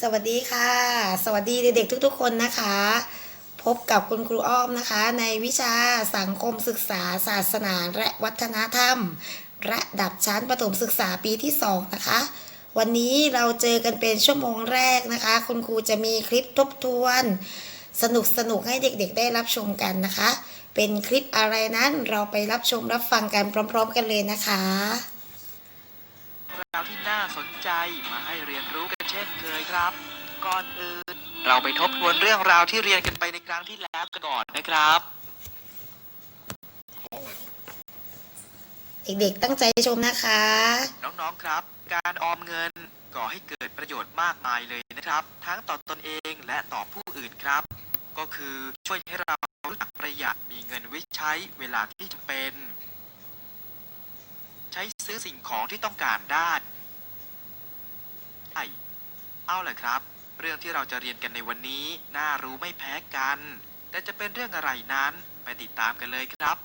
สวัสดีค่ะ สวัสดีเด็กๆทุก ๆ คนนะคะ พบกับคุณครูอ้อมนะคะ ในวิชาสังคมศึกษาศาสนาและวัฒนธรรม ระดับชั้นประถมศึกษาปีที่ 2 นะคะ วันนี้เราเจอกันเป็นชั่วโมงแรกนะคะ คุณครูจะมีคลิปทบทวน สนุกสนุกให้เด็กๆ ได้รับชมกันนะคะ เป็นคลิปอะไรนั้นเราไปรับชมรับฟังกันพร้อม ๆ กันเลยนะคะาวที่น่าสนใจมาให้เรียนรู้กันเช่นเคยครับ ก่อนอื่น เราไปทบทวนเรื่องราวที่เรียนกันไปในครั้งที่แล้วกันก่อนนะครับ เด็กๆตั้งใจชมนะคะ น้องๆครับ การออมเงินก่อให้เกิดประโยชน์มากมายเลยนะครับ ทั้งต่อตนเองและต่อผู้อื่นครับ ก็คือช่วยให้เรารู้จักประหยัดมีเงินไว้ใช้เวลาที่จะเป็น ใช้ซื้อสิ่งของที่ต้องการได้ใช่เอาแหละครับ เรื่องที่เราจะเรียนกันในวันนี้ น่ารู้ไม่แพ้กัน แต่จะเป็นเรื่องอะไรนั้น ไปติดตามกันเลยครับ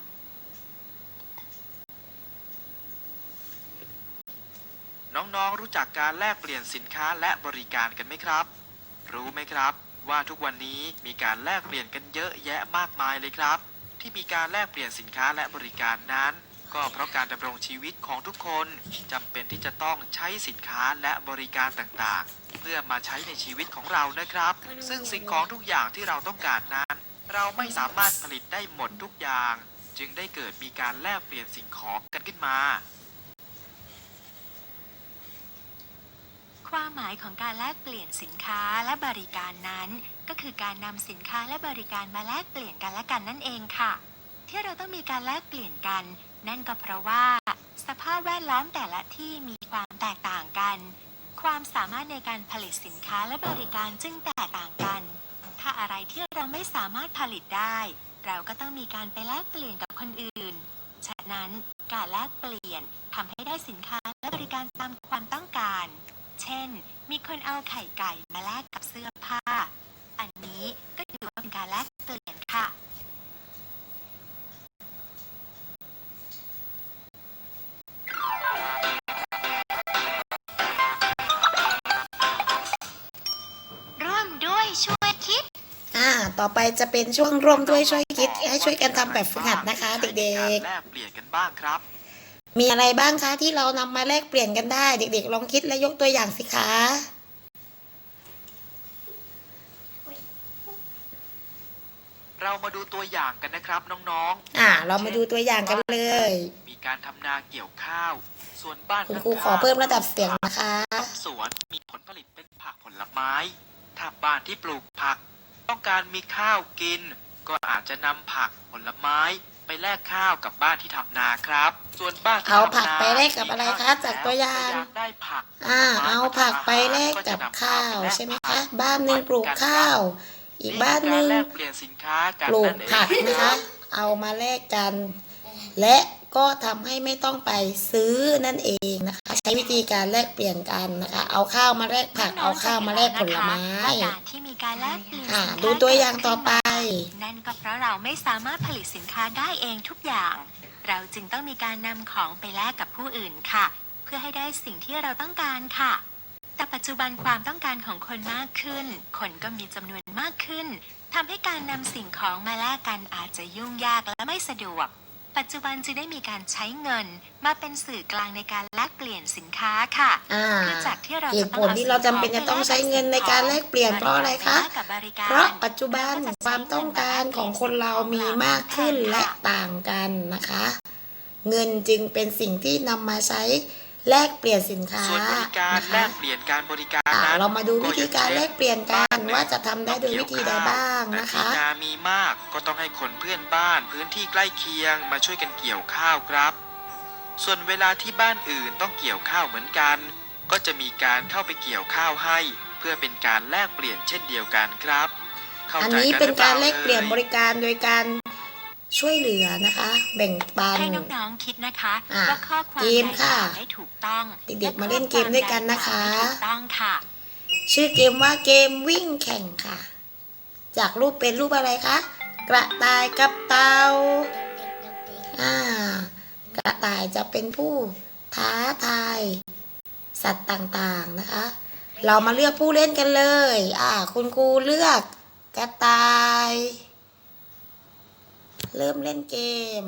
น้องๆรู้จักการแลกเปลี่ยนสินค้าและบริการกันไหมครับ รู้ไหมครับ ว่าทุกวันนี้มีการแลกเปลี่ยนกันเยอะแยะมากมายเลยครับ ที่มีการแลกเปลี่ยนสินค้าและบริการนั้น ก็เพราะการดำรงชีวิตของทุกคนจำเป็นที่จะต้องใช้สินค้าและบริการต่างๆ เพื่อมาใช้ในชีวิตของเรานะครับ ซึ่งสิ่งของทุกอย่างที่เราต้องการนั้น เราไม่สามารถผลิตได้หมดทุกอย่าง จึงได้เกิดมีการแลกเปลี่ยนสิ่งของกันขึ้นมา ความหมายของการแลกเปลี่ยนสินค้าและบริการนั้น ก็คือการนำสินค้าและบริการมาแลกเปลี่ยนกันและกันนั่นเองค่ะ ที่เราต้องมีการแลกเปลี่ยนกัน นั่นก็เพราะว่า สภาพแวดล้อมแต่ละที่มีความแตกต่างกัน ความสามารถในการผลิตสินค้าและบริการจึงแตกต่างกัน ถ้าอะไรที่เราไม่สามารถผลิตได้ เราก็ต้องมีการไปแลกเปลี่ยนกับคนอื่น ฉะนั้นการแลกเปลี่ยนทำให้ได้สินค้าและบริการตามความต้องการ เช่น มีคนเอาไข่ไก่มาแลกกับเสื้อผ้า อันนี้ก็ถือว่าเป็นการแลกเปลี่ยนค่ะ ต่อไปจะเป็นช่วงร่วมด้วยช่วยคิดให้ช่วยกันทำแบบฝึกหัดนะคะ เด็กใช้ในารแลกเปลี่ยนกันบ้างครับ ๆ มีอะไรบ้างคะที่เรานำมาแลกเปลี่ยนกันได้ เด็ก ๆ ลองคิดและยกตัวอย่างสิคะ เรามาดูตัวอย่างกันนะครับน้องอ่า เรามาดูตัวอย่างกันเลยๆมีการทำนาเกี่ยวข้าว ส่วนบ้านคุณครูข้างๆขอเพิ่มระดับเสียงนะคะทำสวนมีผลผลิตเป็นผักผลไม้ ถ้าบ้านที่ปลูกผัก ต้องการมีข้าวกิน ก็อาจจะนำผักผลไม้ไปแลกข้าวกับบ้านที่ทำนาครับ ส่วนบ้านที่เอาทำผักนาไปแลกกับอะไรคะมีข้วจากตัวอย่างแต่กได้ผักอ่าผลไม้เอาผักไปแลกกับข้าวใช่ไหมคะบ้านหนึ่งปลูกข้าว อีกบ้านหนึ่งมีการแลกเปลี่ยนสินค้ากันปลูกนั่นเองผักนะคะ เอามาแลกกัน และ ก็ทำให้ไม่ต้องไปซื้อนั่นเองนะคะ ใช้วิธีการแลกเปลี่ยนกันนะคะ เอาข้าวมาแลกผักเอาข้าวมาแลกผลไม้ว่าการที่มีการแลกเปลี่ยนอ่าสินค้าดูตัวอย่างต่อไป นั่นก็เพราะเราไม่สามารถผลิตสินค้าได้เองทุกอย่าง เราจึงต้องมีการนำของไปแลกกับผู้อื่นค่ะ เพื่อให้ได้สิ่งที่เราต้องการค่ะแต่ปัจจุบันความต้องการของคนมากขึ้น คนก็มีจำนวนมากขึ้นทำให้การนำสิ่งของมาแลกกันอาจจะยุ่งยากและไม่สะดวก ปัจจุบันจึงได้มีการใช้เงินมาเป็นสื่อกลางในการแลกเปลี่ยนสินค้าค่ะอ่าคือจากที่เราเหจะตุต้ผองลเอาที่เราจำเป็นจะต้องใช้เงินในการแลกเปลี่ยนเพราะอะไรคะ กับบริการเพราะปัจจุบันความต้องการของคนเรามีมากขึ้นและต่างกันนะคะ เงินจึงเป็นสิ่งที่นำมาใช้ แลกเปลี่ยนสินค้าส่วนบริการนะแลคะกเปลี่ยนการบริการอ่านั้นเรามาดูวิธีการแลกเปลี่ยนกันว่าจะทำได้โดยวิธีใดบ้างแต่นะคะที่นามีมากก็ต้องให้คนเพื่อนบ้านพื้นที่ใกล้เคียงมาช่วยกันเกี่ยวข้าวครับ ส่วนเวลาที่บ้านอื่นต้องเกี่ยวข้าวเหมือนกัน ก็จะมีการเข้าไปเกี่ยวข้าวให้ เพื่อเป็นการแลกเปลี่ยนเช่นเดียวกันครับเข้าอันใจนี้กัเป็นหอการปแลกเปลี่ยนบอ่ริการโดยการ ช่วยเหลือนะคะ แบ่งปันให้น้องๆคิดนะคะอะว่าข้อความเกมค่ะใดได้ถูกต้องเด็กๆมาเล่นเกมด้วยกันนะคะและข้อวามใดไม่ถูกต้องค่ะ ชื่อเกมว่าเกมวิ่งแข่งค่ะ จากรูปเป็นรูปอะไรคะกระต่ายกับเต่าอ่ากระต่ายจะเป็นผู้ท้าทาย สัตว์ต่างๆนะคะ เรามาเลือกผู้เล่นกันเลย อ่า คุณครูเลือกกระต่าย เริ่มเล่นเกม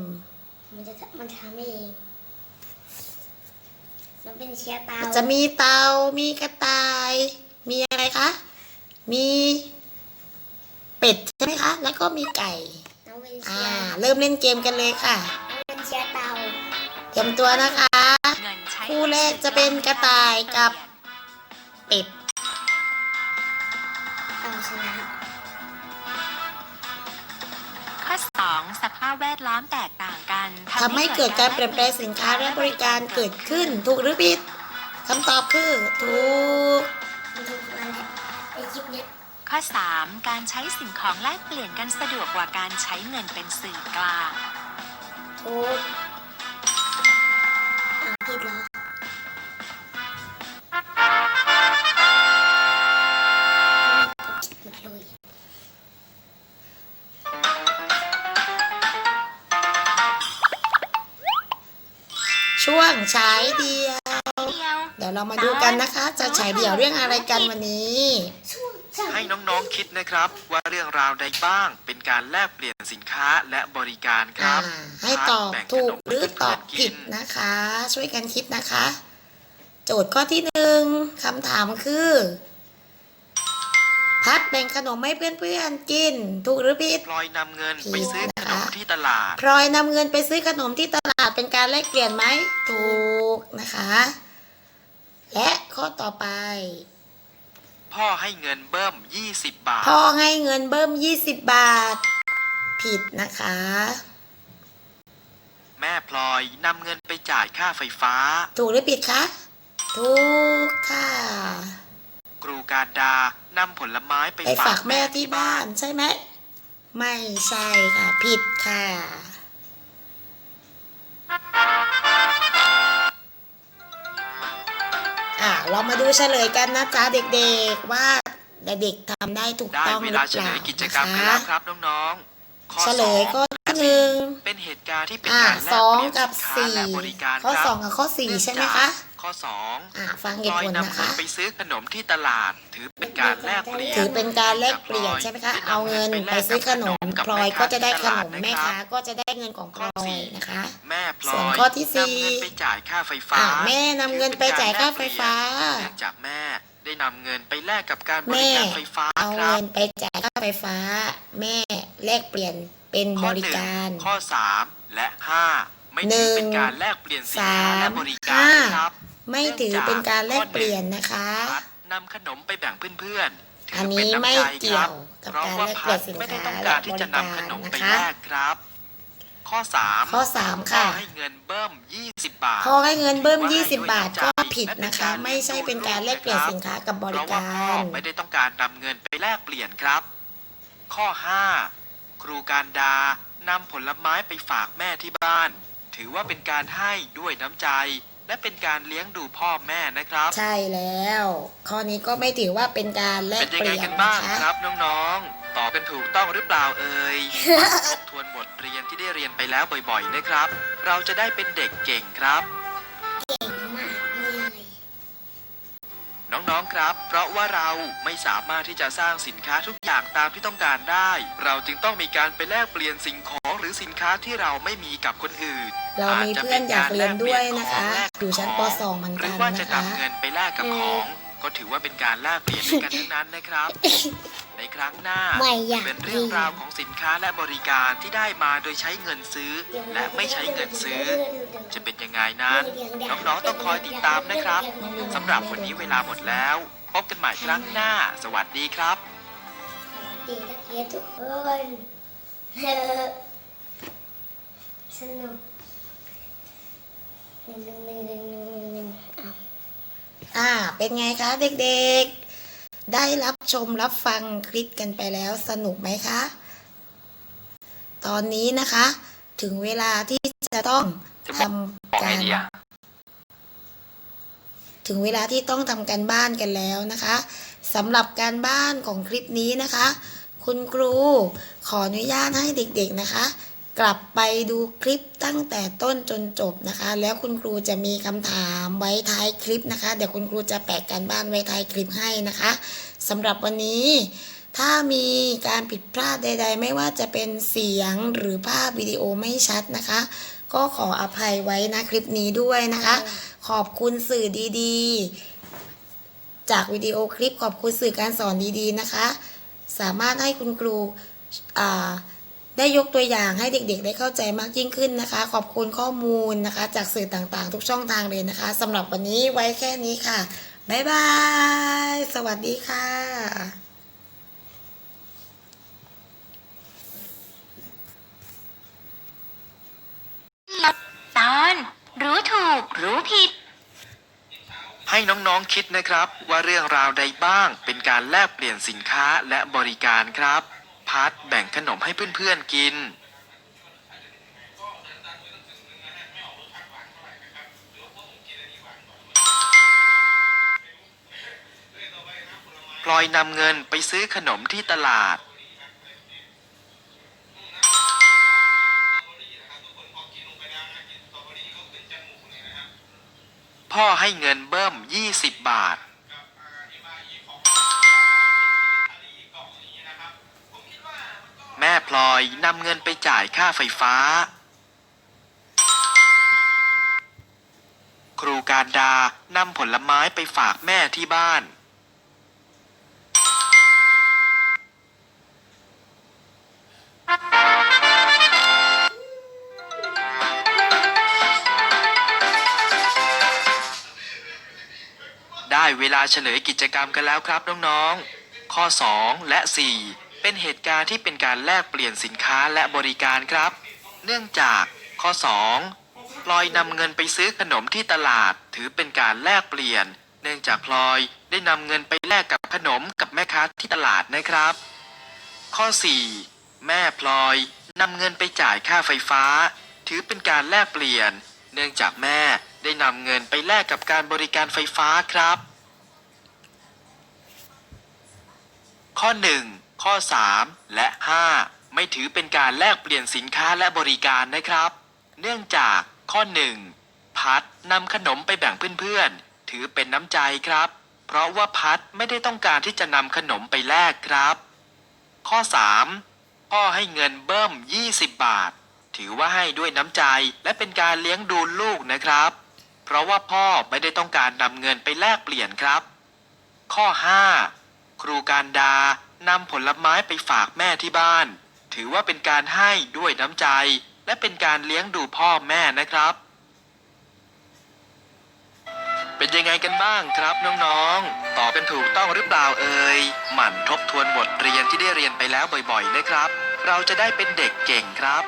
มันจะมันทำเอง มันเป็นเชียร์เตาจะมีเตา มีกระต่าย มีอะไรคะ มีเป็ดใช่ไหมคะ แล้วก็มีไก่ น้องเป็นอ่าเชียร์เริ่มเล่นเกมกันเลยค่ะ น้องเป็นเชียร์เตาเตรียมตัวนะคะเงินใช้คู่แรกจะเป็นกระต่ายกับเป็ดเตาชนะ ข้อสองสภาพแวดล้อมแตกต่างกันทำให้เกิดการเปลี่ยนแปลงสินค้าและบริการเกิดขึ้น ถูกหรือผิดคำตอบคือ ถูกมันถูกมาแล้วไอคลิปเนี้ยข้อ 3 การใช้สิ่งของแลกเปลี่ยนกันสะดวกกว่าการใช้เงินเป็นสื่อกลางถูก ช่วงฉายเดียวเดียว เดี๋ยวเรามาดูกันนะคะ จะฉายเดี่ยวเรื่องอะไรกันวันนี้ช่วงจังให้น้องๆคิดนะครับ ว่าเรื่องราวใดบ้างเป็นการแลกเปลี่ยนสินค้าและบริการคอ่ารับ ให้ตอบแบ่งขถูกนมหรือให้ตเพื่ออบนๆผิดกินนะคะ ช่วยกันคิดนะคะ โจทย์ข้อที่หนึ่งคำถามคือ พัดแบ่งขนมให้เพื่อนๆกิน ถูกหรือผิดพลอยนำเงินไปผิดซื้อขนะนคะมที่ตลาด พลอยนำเงินไปซื้อขนมที่ตลาดเป็นการแลกเปลี่ยนไหมถูกนะคะ และข้อต่อไป พ่อให้เงินเบิ้ม 20 บาท พ่อให้เงินเบิ้ม 20 บาท ผิดนะคะ แม่พลอยนำเงินไปจ่ายค่าไฟฟ้า ถูกหรือผิดคะถูกค่ะ ครูการดา นำผลไม้ไปไปฝากแม่ที่บ้านใช่ไหม ไม่ใช่ค่ะ ผิดค่ะ อะ เรามาดูเฉลยกันนะจ๊ะเด็กๆว่าเด็กๆทำได้ถูกได้ต้องหเวรือลาเปเฉลล่ายกิจกรรมนะกันคะแล้วครับน้องๆข้อเฉลยสองข้อที่หนึ่ง เป็นเหตุการณ์ที่เป็นอะการแลสกองเปลี่ยนกับสินค้าสี่และบริการข้อครับ สองกับข้อสี่ใช่ไหมคะ ข้อสองอะฟังเหพตุลอยผลนำนะเงิคะนไปซื้อขนมที่ตลาด ถือเป็นการแลกเปลี่ยนถือเป็นการแลกเปลี่ยนใช่ไหมคะ เอาเงินไปซื้อขนมพลอยก็จะได้ขนมแม่ค้าก็จะได้เงินของพลอยนะคะ แม่พลส่อวนยข้อที่สี่ นำเงินไปจ่ายค่าไฟฟ้าอะแม่นำเงินไปจ่ายค่าไฟฟ้า เนื่องจากแม่ได้นำเงินไปแลกกับการบแม่ริการไฟฟ้าเอาครัเงิบ นไปจ่ายค่าไฟฟ้า แม่แลกเปลี่ยนเป็นบข้อริหนึ่งการ ข้อสามและห้าไม่ถือเป็นการแลกเปลี่ยนสินค้าหนึ่งและบริการสามนะครับ ไม่ถือเป็นการแลกเปลี่ยนนะคะพัดนำขนมไปแบ่งเพื่อนๆถือันนี้เป็ำไม่ใจเกี่ยวคกับเพราะการว่าแลกเปพัลี่ยดนสินไม่ได้ค้าต้องและการที่บจะรินำการขนมนะไปคะแลกครับข้อสามข้อสามพ่อค่ะ ให้เงินเบิ้ม 20 บาท พอให้เงินเบิ้มถือว่าให้20 บาทด้วยก็น้ำใจผิดและเป็นนะคะการไม่ใช่เป็นการแลกเปลี่ยนสินค้ากับบเพริราะว่าการพ่อไม่ได้ต้องการนำเงินไปแลกเปลี่ยนครับ ข้อ 5 ครูการดานำผลไม้ไปฝากแม่ที่บ้าน ถือว่าเป็นการให้ด้วยน้ำใจ และเป็นการเลี้ยงดูพ่อแม่นะครับ ใช่แล้ว ข้อนี้ก็ไม่ถือว่าเป็นการแลเป็กนยังเปไงลี่ยนกันนะบ้างคะครับน้องๆ ตอบกันถูกต้องหรือเปล่าเอ่ยทบทวนบทเรียนที่ได้เรียนไปแล้วบ่อยๆนะครับ เราจะได้เป็นเด็กเก่งครับ เก่งมากเลยน้องๆ ครับ เพราะว่าเราไม่สามารถที่จะสร้างสินค้าทุกอย่างตามที่ต้องการได้ เราจึงต้องมีการไปแลกเปลี่ยนสิ่งของ หรือสินค้าที่เราไม่มีกับคนอื่น เรามีเพื่อนอยากเรียนด้วยนะคะอยู่ชั้นป .2 เหมือนหรืกัอนว่าจะนะคะนำเงินไปแลกกับของ ก็ถือว่าเป็นการแลกเปลี่ยนด้วยกันทั้งนั้นนะครับ ในครั้งหน้าไม่อยากเป็นเรื่องราวของสินค้าและบริการที่ได้มาโดยใช้เงินซื้อ และไม่ใช้เงินซื้อ จะเป็นยังไงนั้นน้องๆต้องคอยติดตามนะครับสำหรับวันนี้เวลาหมดแล้ว พบกันใหม่ครั้งหน้า สวัสดีครับสวัสดีนักเรียนทุกคน สนุกหนึ่งหนึ่งหนึ่งหนึ่งหนึ่งหนึ่งอ้าวอ่า เป็นไงคะเด็กๆ ได้รับชมรับฟังคลิปกันไปแล้วสนุกไหมคะ ตอนนี้นะคะ ถึงเวลาที่จะต้องทำการ ถึงเวลาที่ต้องทำการบ้านกันแล้วนะคะสำหรับการบ้านของคลิปนี้นะคะ คุณครูขออนุญาตให้เด็กๆนะคะ กลับไปดูคลิปตั้งแต่ต้นจนจบนะคะ แล้วคุณครูจะมีคำถามไว้ท้ายคลิปนะคะ เดี๋ยวคุณครูจะแปะการบ้านไว้ท้ายคลิปให้นะคะสำหรับวันนี้ ถ้ามีการผิดพลาดใด ๆ ไม่ว่าจะเป็นเสียงหรือภาพวิดีโอไม่ชัดนะคะ ก็ขออภัยไว้นะคลิปนี้ด้วยนะคะ ขอบคุณสื่อดีๆ จากวิดีโอคลิปขอบคุณสื่อการสอนดีๆนะคะ สามารถให้คุณครูอ่า ได้ยกตัวอย่างให้เด็กๆ ได้เข้าใจมากยิ่งขึ้นนะคะ ขอบคุณข้อมูลนะคะ จากสื่อต่างๆ ทุกช่องทางเลยนะคะสำหรับวันนี้ไว้แค่นี้ค่ะ บ๊ายบาย สวัสดีค่ะตอนรู้ถูกรู้ผิด ให้น้องๆคิดนะครับว่าเรื่องราวใดบ้างเป็นการแลกเปลี่ยนสินค้าและบริการครับ พัดแบ่งขนมให้เพื่อนๆกิน พลอยนำเงินไปซื้อขนมที่ตลาด พ่อให้เงินเบิ้ม 20 บาท พลอยนำเงินไปจ่ายค่าไฟฟ้า ครูการดานำผลไม้ไปฝากแม่ที่บ้าน ได้เวลาเฉลยกิจกรรมกันแล้วครับน้องๆ ข้อ 2 และ 4 เป็นเหตุการณ์ที่เป็นการแลกเปลี่ยนสินค้าและบริการครับ เนื่องจากข้อ 2 พลอยนำเงินไปซื้อขนมที่ตลาด ถือเป็นการแลกเปลี่ยน เนื่องจากพลอยได้นำเงินไปแลกกับขนมกับแม่ค้าที่ตลาดนะครับ ข้อ 4 แม่พลอยนำเงินไปจ่ายค่าไฟฟ้า ถือเป็นการแลกเปลี่ยน เนื่องจากแม่ได้นำเงินไปแลกกับการบริการไฟฟ้าครับ ข้อ 1 ข้อ 3 และ 5 ไม่ถือเป็นการแลกเปลี่ยนสินค้าและบริการนะครับ เนื่องจากข้อ 1 พัดนำขนมไปแบ่งเพื่อนๆ ถือเป็นน้ำใจครับ เพราะว่าพัดไม่ได้ต้องการที่จะนำขนมไปแลกครับ ข้อ 3 พ่อให้เงินเบิ้ม 20 บาท ถือว่าให้ด้วยน้ำใจและเป็นการเลี้ยงดูลูกนะครับ เพราะว่าพ่อไม่ได้ต้องการนำเงินไปแลกเปลี่ยนครับ ข้อ 5 ครูการดา นำผลไม้ไปฝากแม่ที่บ้าน ถือว่าเป็นการให้ด้วยน้ำใจ และเป็นการเลี้ยงดูพ่อแม่นะครับ เป็นยังไงกันบ้างครับน้องๆ ตอบกันถูกต้องหรือเปล่าเอ่ย หมั่นทบทวนบทเรียนที่ได้เรียนไปแล้วบ่อยๆ นะครับ เราจะได้เป็นเด็กเก่งครับ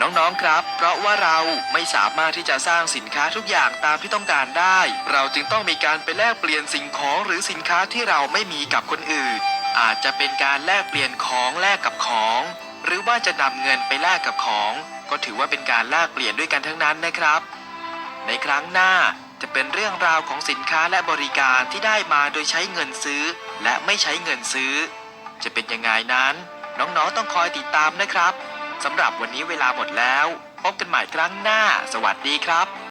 น้องๆครับ เพราะว่าเราไม่สามารถที่จะสร้างสินค้าทุกอย่างตามที่ต้องการได้ เราจึงต้องมีการไปแลกเปลี่ยนสิ่งของหรือสินค้าที่เราไม่มีกับคนอื่น อาจจะเป็นการแลกเปลี่ยนของแลกกับของ หรือว่าจะนำเงินไปแลกกับของ ก็ถือว่าเป็นการแลกเปลี่ยนด้วยกันทั้งนั้นนะครับ ในครั้งหน้าจะเป็นเรื่องราวของสินค้าและบริการที่ได้มาโดยใช้เงินซื้อ และไม่ใช้เงินซื้อ จะเป็นยังไงนั้น น้องๆต้องคอยติดตามนะครับ สำหรับวันนี้เวลาหมดแล้ว พบกันใหม่ครั้งหน้า สวัสดีครับ